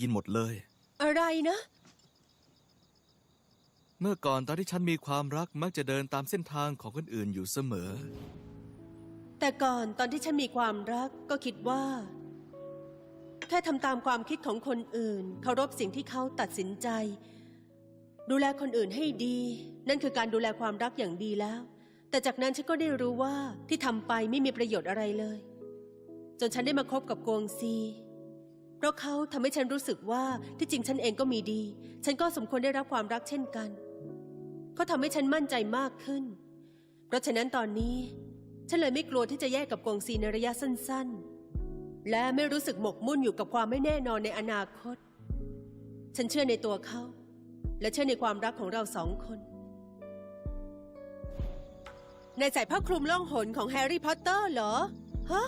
ยินหมดเลย อะไรนะ เมื่อก่อนตอนที่ฉันมีความรักมักจะเดินตามเส้นทางของคนอื่นอยู่เสมอ แต่ก่อนตอนที่ฉันมีความรักก็คิดว่า แค่ทำตามความคิดของคนอื่น เคารพสิ่งที่เขาตัดสินใจ ดูแลคนอื่นให้ดี นั่นคือการดูแลความรักอย่างดีแล้ว แต่จากนั้นฉันก็ได้รู้ว่าที่ทำไปไม่มีประโยชน์อะไรเลย จนฉันได้มาคบกับกวงซี เพราะเขาทำให้ฉันรู้สึกว่าที่จริงฉันเองก็มีดี ฉันก็สมควรได้รับความรักเช่นกัน เขาทำให้ฉันมั่นใจมากขึ้น เพราะฉะนั้นตอนนี้ ฉันเลยไม่กลัวที่จะแยกกับกวงซีในระยะสั้น ๆ และไม่รู้สึกหมกมุ่นอยู่กับความไม่แน่นอนในอนาคต ฉันเชื่อในตัวเขา และเชื่อในความรักของเราสองคนนายใส่ผ้าคลุมล่องหนของแฮร์รี่พอตเตอร์เหรอ ฮะ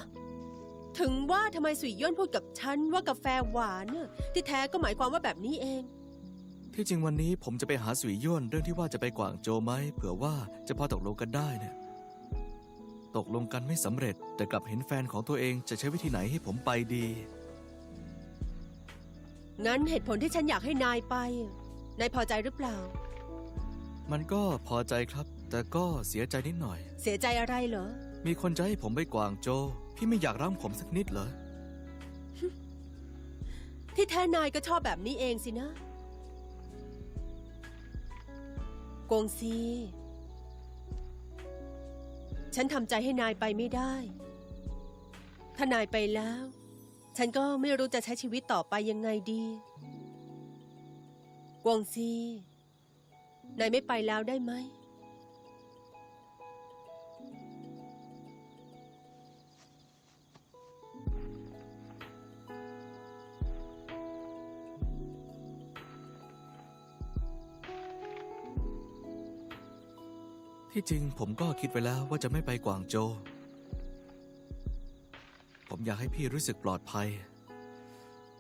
ถึงว่าทำไมสุยย่นพูดกับฉันว่ากาแฟหวานน่ะที่แท้ก็หมายความว่าแบบนี้เอง ที่จริงวันนี้ผมจะไปหาสุยย่นเรื่องที่ว่าจะไปกวางโจวไหมเผื่อว่าจะพอตกลงกันได้เนี่ยตกลงกันไม่สำเร็จ แต่กลับเห็นแฟนของตัวเองจะใช้วิธีไหนให้ผมไปดี งั้นเหตุผลที่ฉันอยากให้นายไป นายพอใจหรือเปล่า มันก็พอใจครับ แต่ก็เสียใจนิดหน่อย เสียใจอะไรเหรอ มีคนจะให้ผมไปกวางโจวพี่ไม่อยากรั้งผมสักนิดเหรอ ที่แท้นายก็ชอบแบบนี้เองสินะกงซี ฉันทำใจให้นายไปไม่ได้ ถ้านายไปแล้ว ฉันก็ไม่รู้จะใช้ชีวิตต่อไปยังไงดีกวงซี นายไม่ไปแล้วได้ไหม ที่จริงผมก็คิดไว้แล้วว่าจะไม่ไปกวางโจวผมอยากให้พี่รู้สึกปลอดภัย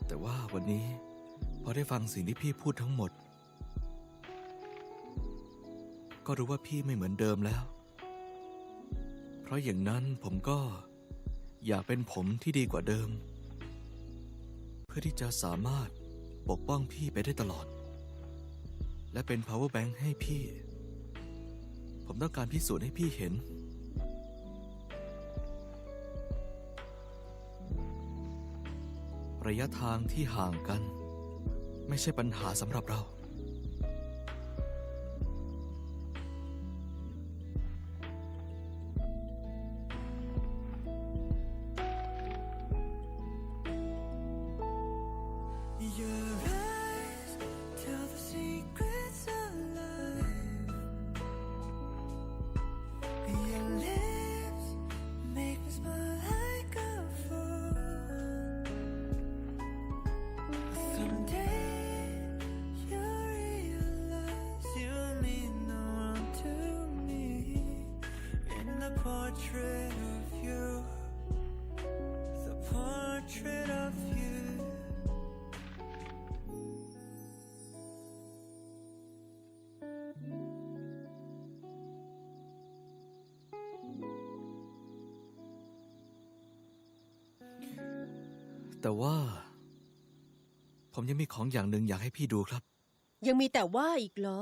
แต่ว่าวันนี้พอได้ฟังสิ่งที่พี่พูดทั้งหมด ก็รู้ว่าพี่ไม่เหมือนเดิมแล้ว เพราะอย่างนั้นผมก็อยากเป็นผมที่ดีกว่าเดิม เพื่อที่จะสามารถปกป้องพี่ไปได้ตลอด และเป็น power bank ให้พี่ ผมต้องการพิสูจน์ให้พี่เห็น ระยะทางที่ห่างกัน ไม่ใช่ปัญหาสำหรับเรา Your portrait of you, the portrait of you. แต่ว่า ผมยังมีของอย่างหนึ่งอยากให้พี่ดูครับ ยังมีแต่ว่าอีกเหรอ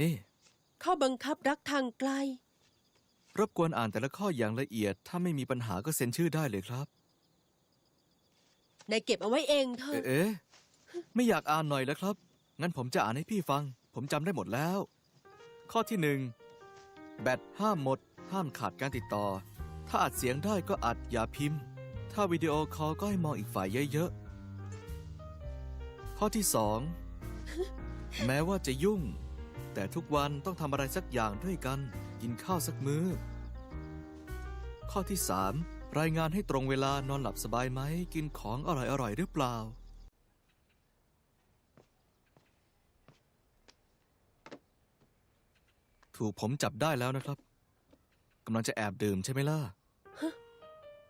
นี่ ข้อบังคับรักทางไกล รบกวนอ่านแต่ละข้ออย่างละเอียด ถ้าไม่มีปัญหาก็เซ็นชื่อได้เลยครับ นายเก็บเอาไว้เองเถเอ๊ะอะ เอ๊ะไม่อยากอ่านหน่อยแล้วครับ งั้นผมจะอ่านให้พี่ฟัง ผมจำได้หมดแล้ว ข้อที่หนึ่งแบตห้ามหมด ห้ามขาดการติดต่อ ถ้าอัดเสียงได้ก็อัดอย่าพิมพ์ ถ้าวิดีโอคอลก็ให้มองอีกฝ่ายเยอะๆ ข้อที่สอง แม้ว่าจะยุ่ง แต่ทุกวันต้องทำอะไรสักอย่างด้วยกัน กินข้าวสักมื้อ ข้อที่สามรายงานให้ตรงเวลานอนหลับสบายไหม กินของอร่อยๆหรือเปล่า ถูกผมจับได้แล้วนะครับกำลังจะแอบดื่มใช่ไหมล่ะ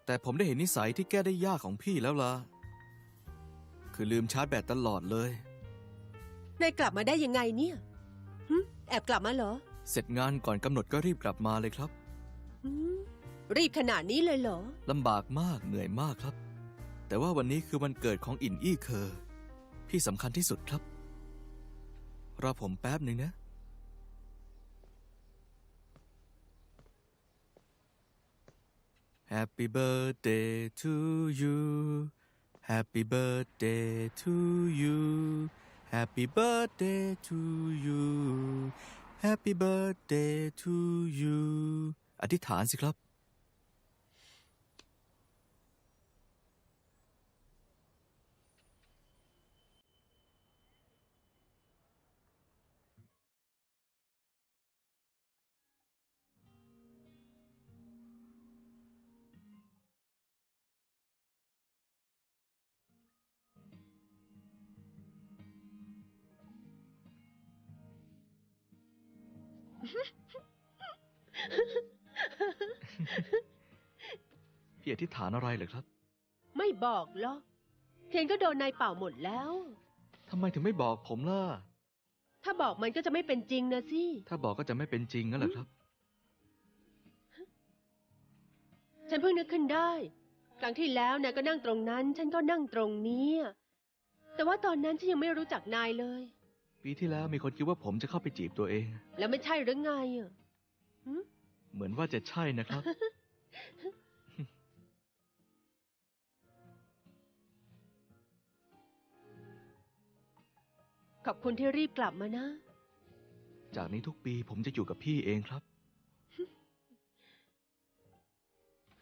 แต่ผมได้เห็นนิสัยที่แก้ได้ยากของพี่แล้วล่ะ คือลืมชาร์จแบตตลอดเลย นายกลับมาได้ยังไงเนี่ย แอบกลับมาเหรอ เสร็จงานก่อนกำหนดก็รีบกลับมาเลยครับ อืมรีบขนาดนี้เลยเหรอ ลำบากมากเหนื่อยมากครับ แต่ว่าวันนี้คือวันเกิดของอินอี้เคอร์พี่สำคัญที่สุดครับ รอผมแป๊บหนึ่งนะ Happy birthday to you Happy birthday to you Happy birthday to you Happy birthday to you อธิษฐานสิครับ พี่อธิษฐานอะไรเหรอครับ ไม่บอกหรอกเทียนก็โดนนายเป่าหมดแล้ว ทำไมถึงไม่บอกผมล่ะ ถ้าบอกมันก็จะไม่เป็นจริงนะสิ ถ้าบอกก็จะไม่เป็นจริงงั้นเหรอครับ ฉันเพิ่งนึกขึ้นได้ ครั้งที่แล้วนายก็นั่งตรงนั้น ฉันก็นั่งตรงนี้ แต่ว่าตอนนั้นฉันยังไม่รู้จักนายเลย ปีที่แล้วมีคนคิดว่าผมจะเข้าไปจีบตัวเอง แล้วไม่ใช่หรือไงอะหึเหมือนว่าจะใช่นะครับ ขอบคุณที่รีบกลับมานะ จากนี้ทุกปีผมจะอยู่กับพี่เองครับ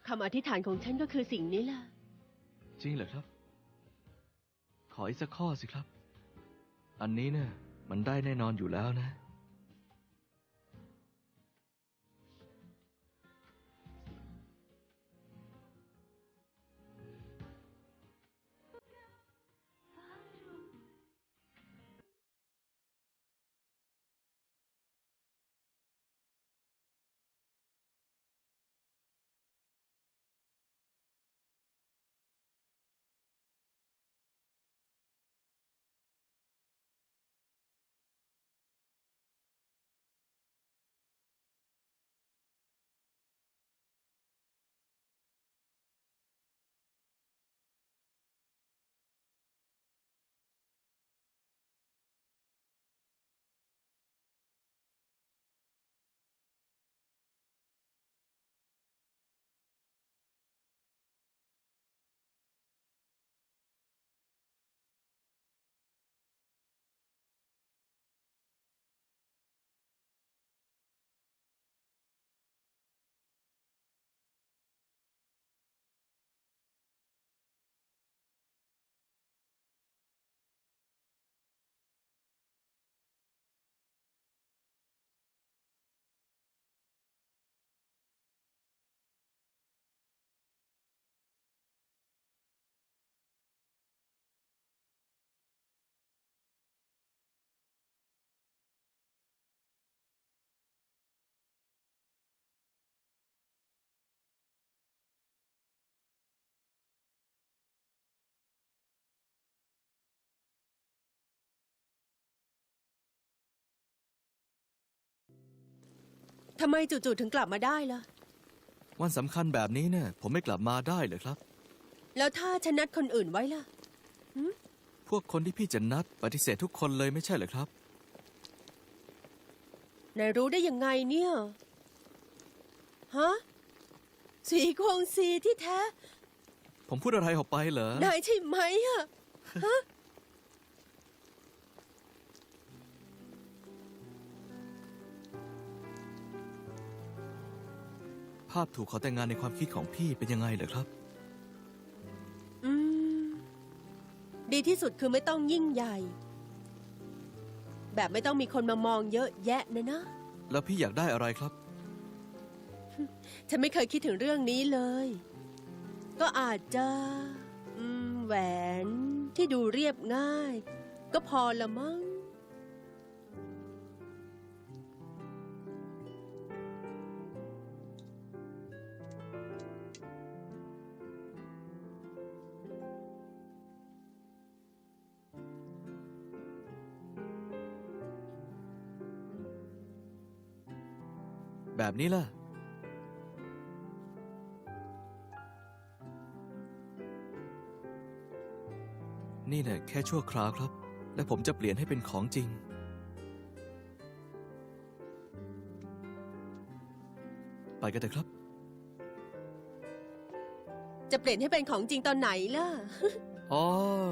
คำอธิษฐานของฉันก็คือสิ่งนี้แหละจริงเหรอครับ ขออีกสักข้อสิครับ อันนี้เนี่ย มันได้แน่นอนอยู่แล้วนะ ทำไมจู่ๆถึงกลับมาได้ล่ะ วันสำคัญแบบนี้เนี่ย ผมไม่กลับมาได้เลยครับ แล้วถ้าฉันนัดคนอื่นไว้ล่ะ พวกคนที่พี่จะนัดปฏิเสธทุกคนเลยไม่ใช่เหรอครับ นายรู้ได้ยังไงเนี่ย ฮะ สีควงซีที่แท้ ผมพูดอะไรออกไปเหรอ นายใช่ไหมอะฮะ ภาพถูกขอแต่งงานในความคิดของพี่เป็นยังไงเหรอครับ อืม ดีที่สุดคือไม่ต้องยิ่งใหญ่ แบบไม่ต้องมีคนมามองเยอะแยะนะนะ แล้วพี่อยากได้อะไรครับ ฉันไม่เคยคิดถึงเรื่องนี้เลย ก็อาจจะอืมแหวนที่ดูเรียบง่าย ก็พอละมั้ง แบบนี้ล่ะ นี่แหละแค่ชั่วคราวครับ และผมจะเปลี่ยนให้เป็นของจริง ไปกันเถอะครับ จะเปลี่ยนให้เป็นของจริงตอนไหนล่ะ อ๋อ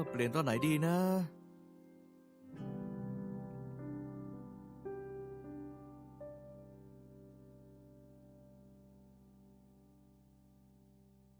เปลี่ยนตอนไหนดีนะ